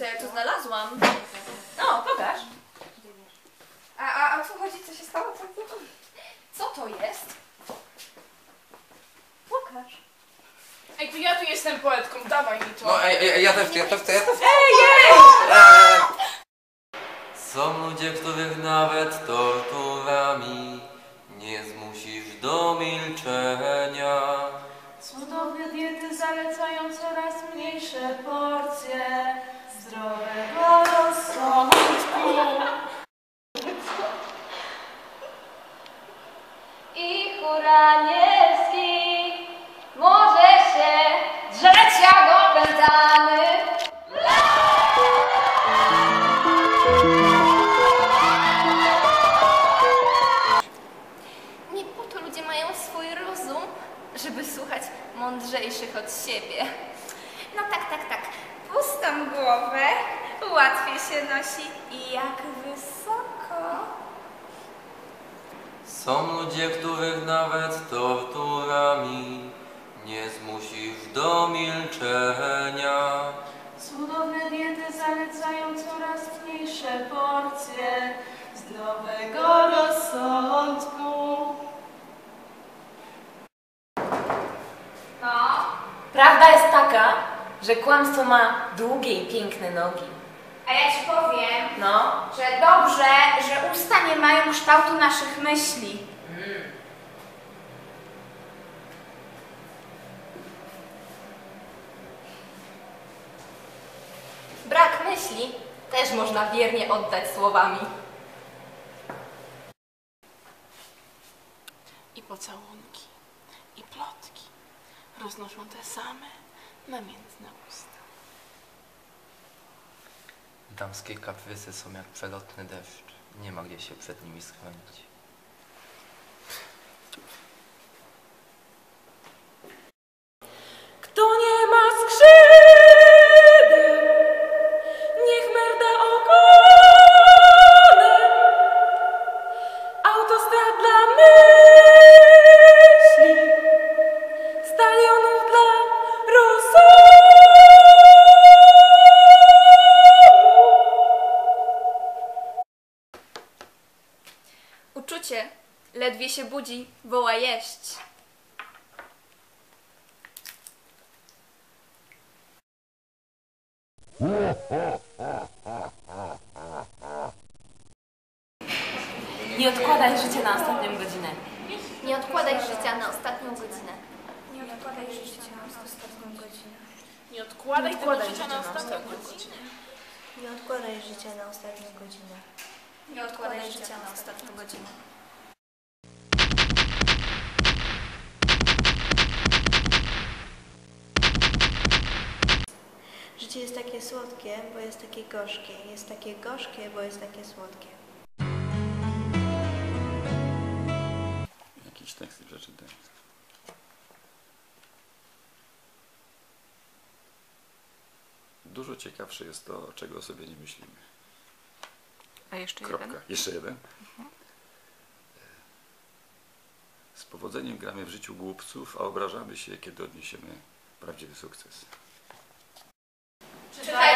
co ja tu znalazłam. No, pokaż. A, a o co chodzi? Co się stało? Co, co, co to jest? Pokaż. Ej, to ja tu jestem poetką, dawaj mi to. No, ej, ej, ja też, ja też, ja też. Są ludzie, których nawet torturami nie zmusisz do milczenia. Cudowne diety zalecają coraz mniejsze porcje mądrzejszych od siebie. No tak, tak, tak. Pustą głowę łatwiej się nosi i jak wysoko. Są ludzie, których nawet torturami nie zmusisz do milczenia. Cudowne diety zalecają coraz mniejsze porcje zdrowego rozsądku. No, Prawda jest taka, że kłamstwo ma długie i piękne nogi. A ja ci powiem, No. że dobrze, że usta nie mają kształtu naszych myśli. brak myśli też można wiernie oddać słowami. I pocałunki, i plotki roznoszą te same namiętne usta. Damskie kaprysy są jak przelotny deszcz. Nie ma gdzie się przed nimi schronić. Się budzi, woła jeść. Nie odkładaj życia na ostatnią godzinę. Nie odkładaj życia na ostatnią godzinę. Nie odkładaj życia na ostatnią godzinę. Nie odkładaj życia na ostatnią godzinę. Nie odkładaj życia na ostatnią godzinę. Nie odkładaj życia na ostatnią godzinę. Życie jest takie słodkie, bo jest takie gorzkie. Jest takie gorzkie, bo jest takie słodkie. Jakiś tekst przeczytaj. Dużo ciekawsze jest to, czego sobie nie myślimy. A jeszcze Kropka. Jeszcze jeden. Z powodzeniem gramy w życiu głupców, a obrażamy się, kiedy odniesiemy prawdziwy sukces. Bye.